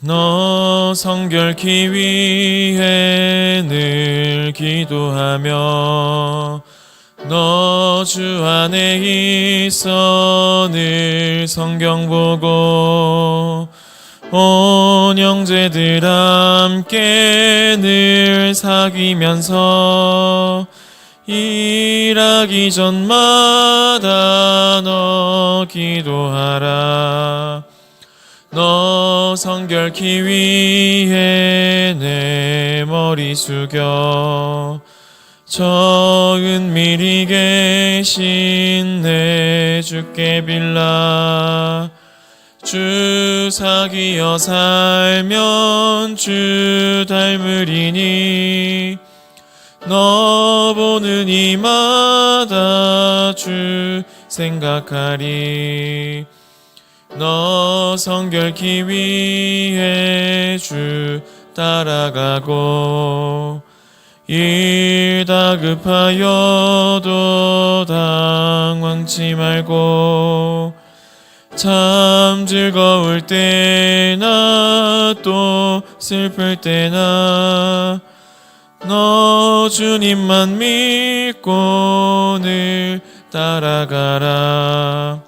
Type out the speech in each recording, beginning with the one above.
너 성결케 위해 늘 기도하며 너 주 안에 있어 늘 성경 보고 온 형제들 함께 늘 사귀면서 일하기 전마다 너 기도하라 너 성결케 위해 내 머리 숙여. 저 은밀히 계신 내 주께 빌라. 주 사귀어 살면 주 닮으리니. 너 보는 이마다 주 생각하리 너 성결케 위해 주 따라가고 일 다급하여도 당황치 말고 참 즐거울 때나 또 슬플 때나 너 주님만 믿고 늘 따라가라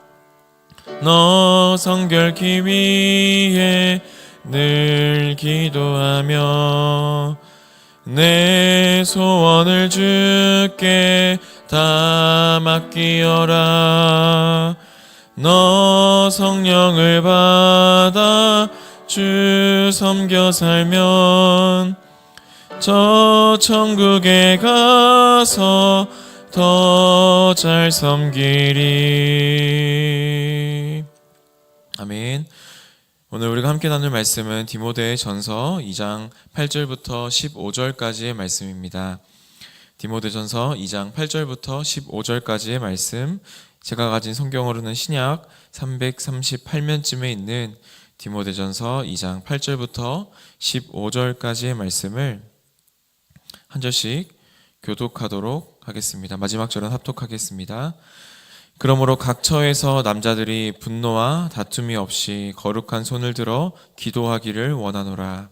너 성결케 위해 늘 기도하며 내 소원을 주께 다 맡기어라. 너 성령을 받아 주 섬겨 살면 저 천국에 가서 더 잘 섬기리 아멘 오늘 우리가 함께 나눌 말씀은 디모데 전서 2장 8절부터 15절까지의 말씀입니다. 디모데 전서 2장 8절부터 15절까지의 말씀, 제가 가진 성경으로는 신약 338면쯤에 있는 디모데 전서 2장 8절부터 15절까지의 말씀을 한 절씩 교독하도록 하겠습니다. 마지막 절은 합독하겠습니다. 그러므로 각 처에서 남자들이 분노와 다툼이 없이 거룩한 손을 들어 기도하기를 원하노라.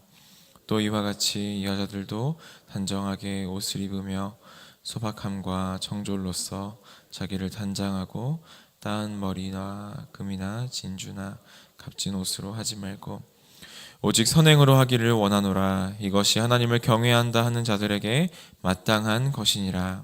또 이와 같이 여자들도 단정하게 옷을 입으며 소박함과 정졸로서 자기를 단장하고 따은 머리나 금이나 진주나 값진 옷으로 하지 말고 오직 선행으로 하기를 원하노라. 이것이 하나님을 경외한다 하는 자들에게 마땅한 것이니라.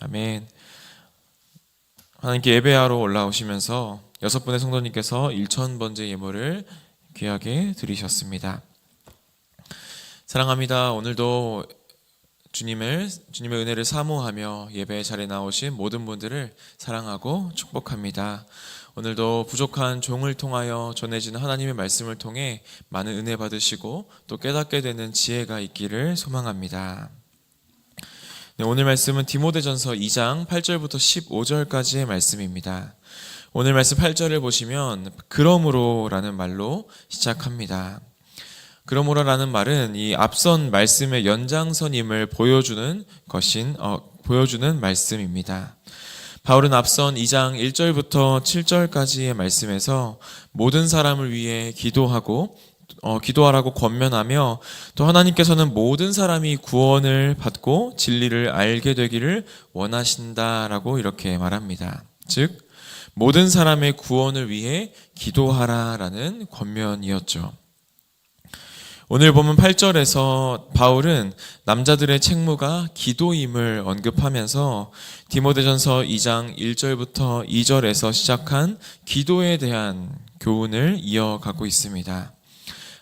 아멘. 하나님께 예배하러 올라오시면서 여섯 분의 성도님께서 1천 번째 예물을 귀하게 드리셨습니다. 사랑합니다. 오늘도 주님을 주님의 은혜를 사모하며 예배 자리에 나오신 모든 분들을 사랑하고 축복합니다. 오늘도 부족한 종을 통하여 전해지는 하나님의 말씀을 통해 많은 은혜 받으시고 또 깨닫게 되는 지혜가 있기를 소망합니다. 네, 오늘 말씀은 디모데전서 2장 8절부터 15절까지의 말씀입니다. 오늘 말씀 8절을 보시면 그러므로라는 말로 시작합니다. 그러므로라는 말은 이 앞선 말씀의 연장선임을 보여주는 것인 어, 보여주는 말씀입니다. 바울은 앞선 2장 1절부터 7절까지의 말씀에서 모든 사람을 위해 기도하고 어, 기도하라고 권면하며 또 하나님께서는 모든 사람이 구원을 받고 진리를 알게 되기를 원하신다라고 이렇게 말합니다. 즉 모든 사람의 구원을 위해 기도하라라는 권면이었죠. 오늘 보면 8절에서 바울은 남자들의 책무가 기도임을 언급하면서 디모데전서 2장 1절부터 2절에서 시작한 기도에 대한 교훈을 이어가고 있습니다.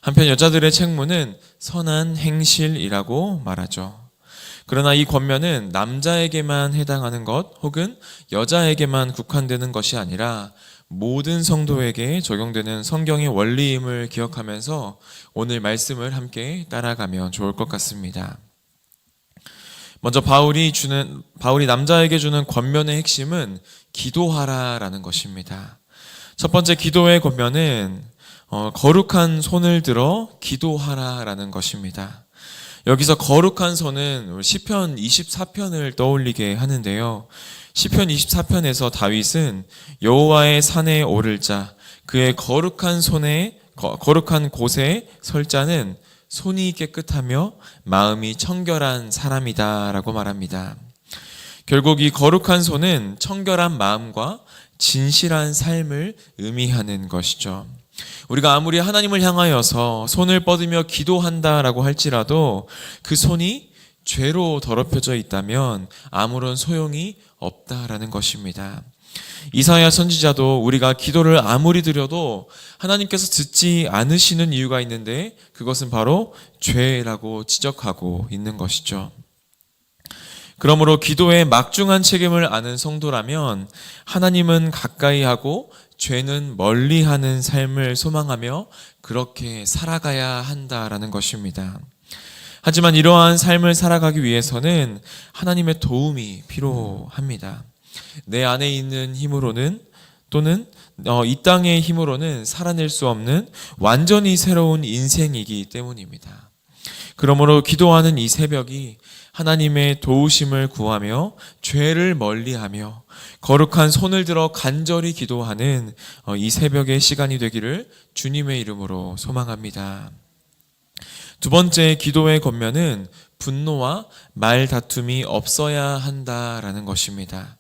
한편 여자들의 책무는 선한 행실이라고 말하죠. 그러나 이 권면은 남자에게만 해당하는 것 혹은 여자에게만 국한되는 것이 아니라 모든 성도에게 적용되는 성경의 원리임을 기억하면서 오늘 말씀을 함께 따라가면 좋을 것 같습니다. 먼저 바울이 주는 바울이 남자에게 주는 권면의 핵심은 기도하라라는 것입니다. 첫 번째 기도의 권면은 어, 거룩한 손을 들어 기도하라라는 것입니다. 여기서 거룩한 손은 시편 24편을 떠올리게 하는데요. 시편 24편에서 다윗은 여호와의 산에 오를 자 그의 거룩한 손에 거룩한 곳에 설 자는 손이 깨끗하며 마음이 청결한 사람이다라고 말합니다. 결국 이 거룩한 손은 청결한 마음과 진실한 삶을 의미하는 것이죠. 우리가 아무리 하나님을 향하여서 손을 뻗으며 기도한다라고 할지라도 그 손이 죄로 더럽혀져 있다면 아무런 소용이 없다라는 것입니다. 이사야 선지자도 우리가 기도를 아무리 드려도 하나님께서 듣지 않으시는 이유가 있는데 그것은 바로 죄라고 지적하고 있는 것이죠. 그러므로 기도에 막중한 책임을 아는 성도라면 하나님은 가까이 하고 죄는 멀리 하는 삶을 소망하며 그렇게 살아가야 한다라는 것입니다. 하지만 이러한 삶을 살아가기 위해서는 하나님의 도움이 필요합니다. 내 안에 있는 힘으로는 또는 어, 이 땅의 힘으로는 살아낼 수 없는 완전히 새로운 인생이기 때문입니다. 그러므로 기도하는 이 새벽이 하나님의 도우심을 구하며 죄를 멀리하며 거룩한 손을 들어 간절히 기도하는 어, 이 새벽의 시간이 되기를 주님의 이름으로 소망합니다. 두 번째 기도의 권면은 분노와 말 다툼이 없어야 한다라는 것입니다.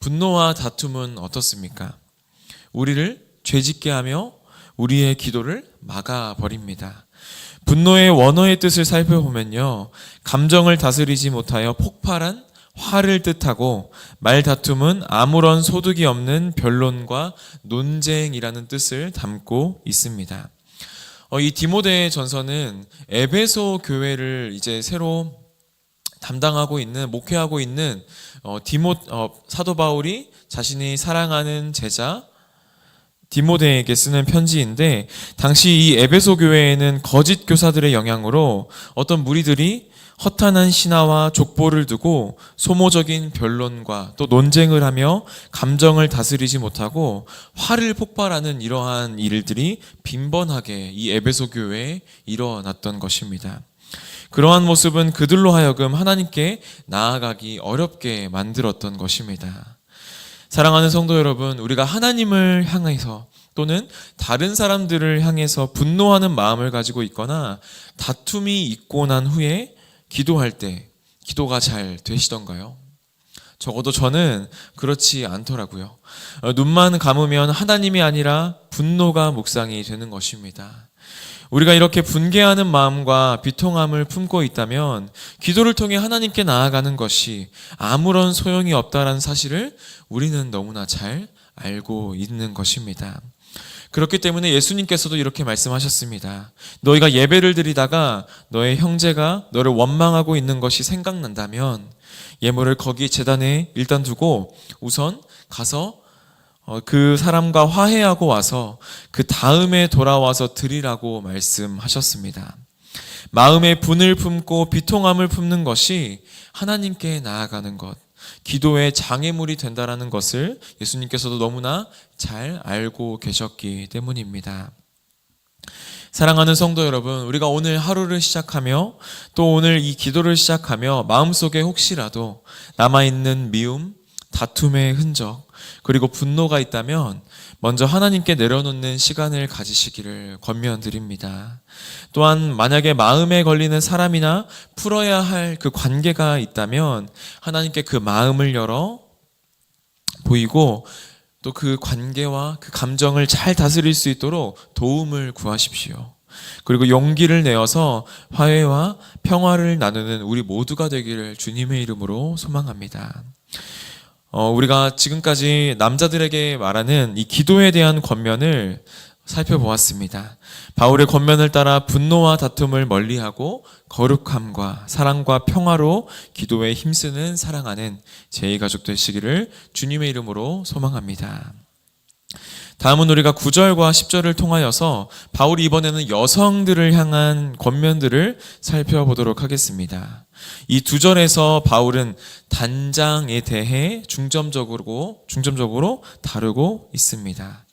분노와 다툼은 어떻습니까? 우리를 죄짓게 하며 우리의 기도를 막아버립니다. 분노의 원어의 뜻을 살펴보면요. 감정을 다스리지 못하여 폭발한 화를 뜻하고 말다툼은 아무런 소득이 없는 변론과 논쟁이라는 뜻을 담고 있습니다. 어, 이 디모데 전서는 에베소 교회를 이제 새로 담당하고 있는 목회하고 있는 어, 디모 어, 사도 바울이 자신이 사랑하는 제자 디모데에게 쓰는 편지인데 당시 이 에베소 교회에는 거짓 교사들의 영향으로 어떤 무리들이 허탄한 신화와 족보를 두고 소모적인 변론과 또 논쟁을 하며 감정을 다스리지 못하고 화를 폭발하는 이러한 일들이 빈번하게 이 에베소 교회에 일어났던 것입니다. 그러한 모습은 그들로 하여금 하나님께 나아가기 어렵게 만들었던 것입니다. 사랑하는 성도 여러분, 우리가 하나님을 향해서 또는 다른 사람들을 향해서 분노하는 마음을 가지고 있거나 다툼이 있고 난 후에 기도할 때 기도가 잘 되시던가요? 적어도 저는 그렇지 않더라고요. 어, 눈만 감으면 하나님이 아니라 분노가 묵상이 되는 것입니다. 우리가 이렇게 분개하는 마음과 비통함을 품고 있다면 기도를 통해 하나님께 나아가는 것이 아무런 소용이 없다는 사실을 우리는 너무나 잘 알고 있는 것입니다. 그렇기 때문에 예수님께서도 이렇게 말씀하셨습니다. 너희가 예배를 드리다가 너의 형제가 너를 원망하고 있는 것이 생각난다면 예물을 거기 재단에 일단 두고 우선 가서 어, 그 사람과 화해하고 와서 그 다음에 돌아와서 드리라고 말씀하셨습니다. 마음의 분을 품고 비통함을 품는 것이 하나님께 나아가는 것, 기도의 장애물이 된다라는 것을 예수님께서도 너무나 잘 알고 계셨기 때문입니다. 사랑하는 성도 여러분, 우리가 오늘 하루를 시작하며 또 오늘 이 기도를 시작하며 마음속에 혹시라도 남아있는 미움, 다툼의 흔적, 그리고 분노가 있다면 먼저 하나님께 내려놓는 시간을 가지시기를 권면드립니다. 또한 만약에 마음에 걸리는 사람이나 풀어야 할 그 관계가 있다면 하나님께 그 마음을 열어 보이고 또 그 관계와 그 감정을 잘 다스릴 수 있도록 도움을 구하십시오. 그리고 용기를 내어서 화해와 평화를 나누는 우리 모두가 되기를 주님의 이름으로 소망합니다. 어, 우리가 지금까지 남자들에게 말하는 이 기도에 대한 권면을 살펴보았습니다. 바울의 권면을 따라 분노와 다툼을 멀리하고 거룩함과 사랑과 평화로 기도에 힘쓰는 사랑하는 제2가족 되시기를 주님의 이름으로 소망합니다. 다음은 우리가 9절과 10절을 통하여서 바울이 이번에는 여성들을 향한 권면들을 살펴보도록 하겠습니다. 이 두 절에서 바울은 단장에 대해 중점적으로 중점적으로 다루고 있습니다.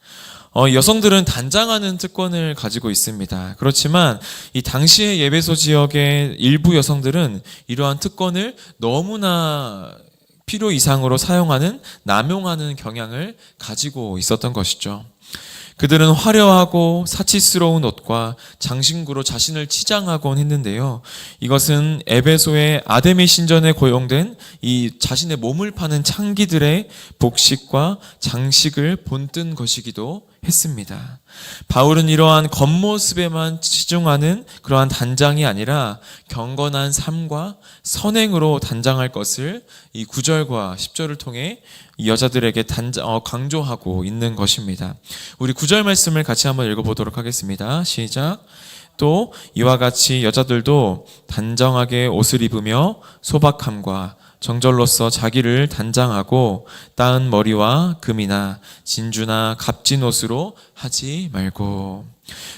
어, 여성들은 단장하는 특권을 가지고 있습니다. 그렇지만 이 당시의 예배소 지역의 일부 여성들은 이러한 특권을 너무나 필요 이상으로 사용하는 남용하는 경향을 가지고 있었던 것이죠. 그들은 화려하고 사치스러운 옷과 장신구로 자신을 치장하곤 했는데요. 이것은 에베소의 아데미 신전에 고용된 이 자신의 몸을 파는 창기들의 복식과 장식을 본뜬 것이기도 했습니다. 바울은 이러한 겉모습에만 치중하는 그러한 단장이 아니라 경건한 삶과 선행으로 단장할 것을 이 9절과 10절을 통해 여자들에게 단장, 어, 강조하고 있는 것입니다. 우리 9절 말씀을 같이 한번 읽어보도록 하겠습니다. 시작. 또 이와 같이 여자들도 단정하게 옷을 입으며 소박함과 정절로서 자기를 단장하고 따은 머리와 금이나 진주나 값진 옷으로 하지 말고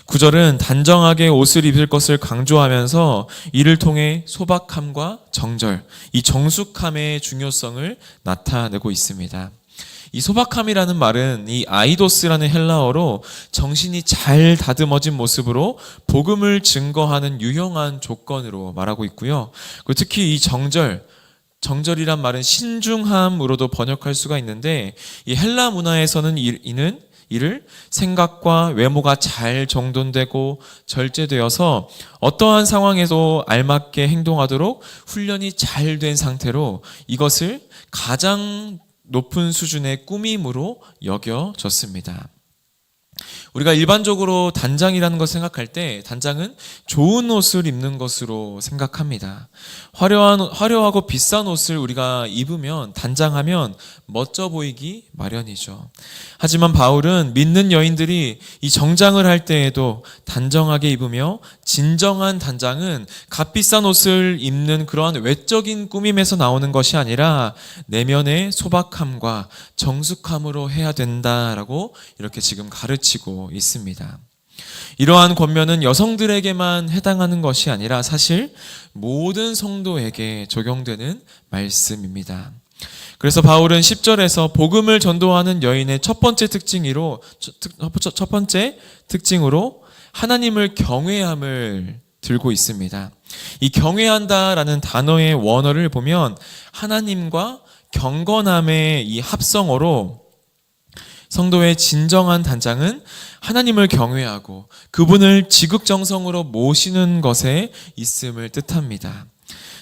구절은 단정하게 옷을 입을 것을 강조하면서 이를 통해 소박함과 정절, 이 정숙함의 중요성을 나타내고 있습니다. 이 소박함이라는 말은 이 아이도스라는 헬라어로 정신이 잘 다듬어진 모습으로 복음을 증거하는 유용한 조건으로 말하고 있고요. 특히 이 정절, 정절이란 말은 신중함으로도 번역할 수가 있는데 이 헬라 문화에서는 이는 이를 생각과 외모가 잘 정돈되고 절제되어서 어떠한 상황에도 알맞게 행동하도록 훈련이 잘 된 상태로 이것을 가장 높은 수준의 꾸밈으로 여겨졌습니다. 우리가 일반적으로 단장이라는 것을 생각할 때 단장은 좋은 옷을 입는 것으로 생각합니다. 화려한 화려하고 비싼 옷을 우리가 입으면 단장하면 멋져 보이기 마련이죠. 하지만 바울은 믿는 여인들이 이 정장을 할 때에도 단정하게 입으며 진정한 단장은 값비싼 옷을 입는 그러한 외적인 꾸밈에서 나오는 것이 아니라 내면의 소박함과 정숙함으로 해야 된다라고 이렇게 지금 가르치고 있습니다. 이러한 권면은 여성들에게만 해당하는 것이 아니라 사실 모든 성도에게 적용되는 말씀입니다. 그래서 바울은 10절에서 복음을 전도하는 여인의 첫 번째 특징으로 첫 번째 특징으로 하나님을 경외함을 들고 있습니다. 이 경외한다라는 단어의 원어를 보면 하나님과 경건함의 이 합성어로 성도의 진정한 단장은 하나님을 경외하고 그분을 지극정성으로 모시는 것에 있음을 뜻합니다.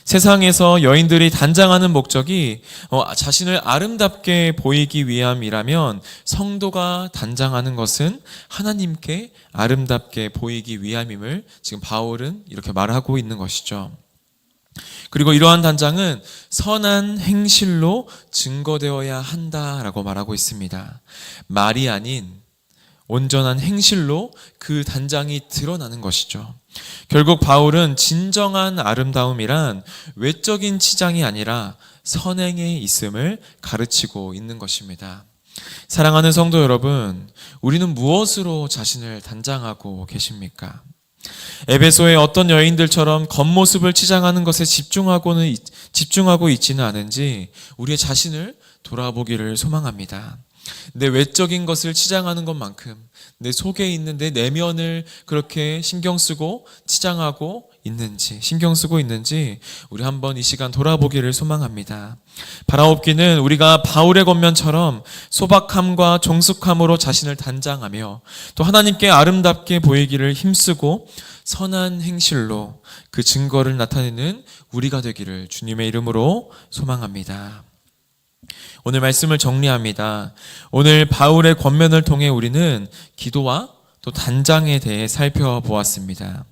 세상에서 여인들이 단장하는 목적이 어, 자신을 아름답게 보이기 위함이라면 성도가 단장하는 것은 하나님께 아름답게 보이기 위함임을 지금 바울은 이렇게 말하고 있는 것이죠. 그리고 이러한 단장은 선한 행실로 증거되어야 한다라고 말하고 있습니다. 말이 아닌 온전한 행실로 그 단장이 드러나는 것이죠. 결국 바울은 진정한 아름다움이란 외적인 치장이 아니라 선행에 있음을 가르치고 있는 것입니다. 사랑하는 성도 여러분, 우리는 무엇으로 자신을 단장하고 계십니까? 에베소의 어떤 여인들처럼 겉모습을 치장하는 것에 집중하고는 있- 집중하고 있지는 않은지 우리의 자신을 돌아보기를 소망합니다. 내 외적인 것을 치장하는 것만큼 내 속에 있는 내 내면을 그렇게 신경 쓰고 치장하고 있는지 신경 쓰고 있는지 우리 한번 이 시간 돌아보기를 소망합니다. 바라옵기는 우리가 바울의 권면처럼 소박함과 종숙함으로 자신을 단장하며 또 하나님께 아름답게 보이기를 힘쓰고 선한 행실로 그 증거를 나타내는 우리가 되기를 주님의 이름으로 소망합니다. 오늘 말씀을 정리합니다. 오늘 바울의 권면을 통해 우리는 기도와 또 단장에 대해 살펴보았습니다.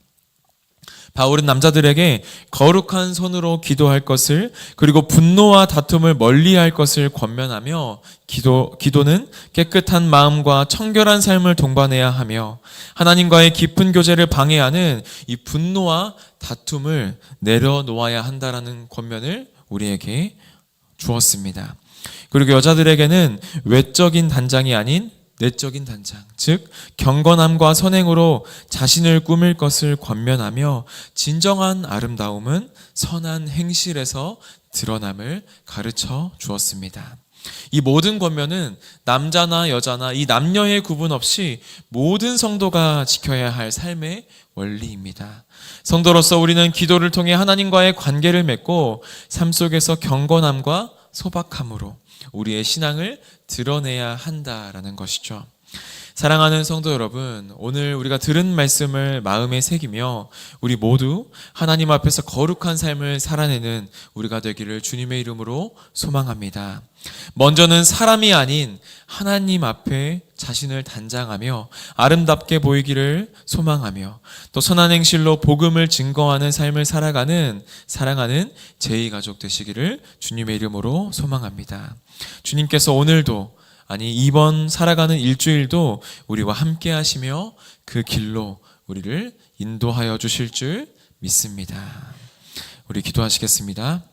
바울은 남자들에게 거룩한 손으로 기도할 것을 그리고 분노와 다툼을 멀리할 것을 권면하며 기도 기도는 깨끗한 마음과 청결한 삶을 동반해야 하며 하나님과의 깊은 교제를 방해하는 이 분노와 다툼을 내려놓아야 한다라는 권면을 우리에게 주었습니다. 그리고 여자들에게는 외적인 단장이 아닌 내적인 단장, 즉 경건함과 선행으로 자신을 꾸밀 것을 권면하며 진정한 아름다움은 선한 행실에서 드러남을 가르쳐 주었습니다. 이 모든 권면은 남자나 여자나 이 남녀의 구분 없이 모든 성도가 지켜야 할 삶의 원리입니다. 성도로서 우리는 기도를 통해 하나님과의 관계를 맺고 삶 속에서 경건함과 소박함으로 우리의 신앙을 드러내야 한다라는 것이죠. 사랑하는 성도 여러분, 오늘 우리가 들은 말씀을 마음에 새기며 우리 모두 하나님 앞에서 거룩한 삶을 살아내는 우리가 되기를 주님의 이름으로 소망합니다. 먼저는 사람이 아닌 하나님 앞에 자신을 단장하며 아름답게 보이기를 소망하며 또 선한 행실로 복음을 증거하는 삶을 살아가는 사랑하는 제2가족 되시기를 주님의 이름으로 소망합니다. 주님께서 오늘도 아니 이번 살아가는 일주일도 우리와 함께 하시며 그 길로 우리를 인도하여 주실 줄 믿습니다. 우리 기도하시겠습니다.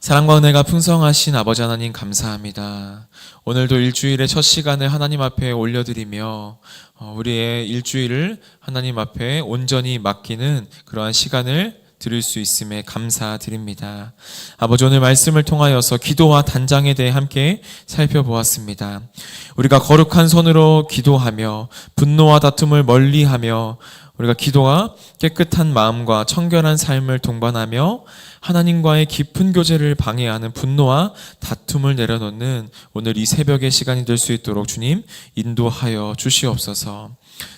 사랑과 은혜가 풍성하신 아버지 하나님 감사합니다. 오늘도 일주일의 첫 시간을 하나님 앞에 올려드리며 어, 우리의 일주일을 하나님 앞에 온전히 맡기는 그러한 시간을 드릴 수 있음에 감사드립니다. 아버지 오늘 말씀을 통하여서 기도와 단장에 대해 함께 살펴보았습니다. 우리가 거룩한 손으로 기도하며 분노와 다툼을 멀리하며 우리가 기도와 깨끗한 마음과 청결한 삶을 동반하며 하나님과의 깊은 교제를 방해하는 분노와 다툼을 내려놓는 오늘 이 새벽의 시간이 될 수 있도록 주님 인도하여 주시옵소서.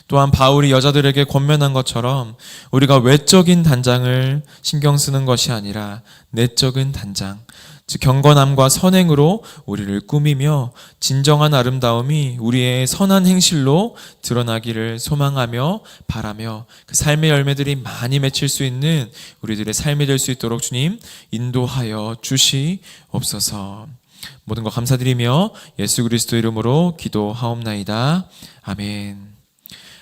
또한 바울이 여자들에게 권면한 것처럼 우리가 외적인 단장을 신경 쓰는 것이 아니라 내적인 단장, 즉 경건함과 선행으로 우리를 꾸미며 진정한 아름다움이 우리의 선한 행실로 드러나기를 소망하며 바라며 그 삶의 열매들이 많이 맺힐 수 있는 우리들의 삶이 될 수 있도록 주님 인도하여 주시옵소서. 모든 것 감사드리며 예수 그리스도 이름으로 기도하옵나이다. 아멘.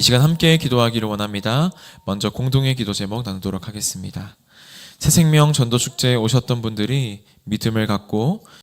이 시간 함께 기도하기를 원합니다. 먼저 공동의 기도 제목 나누도록 하겠습니다. 새 생명 전도 축제에 오셨던 분들이 믿음을 갖고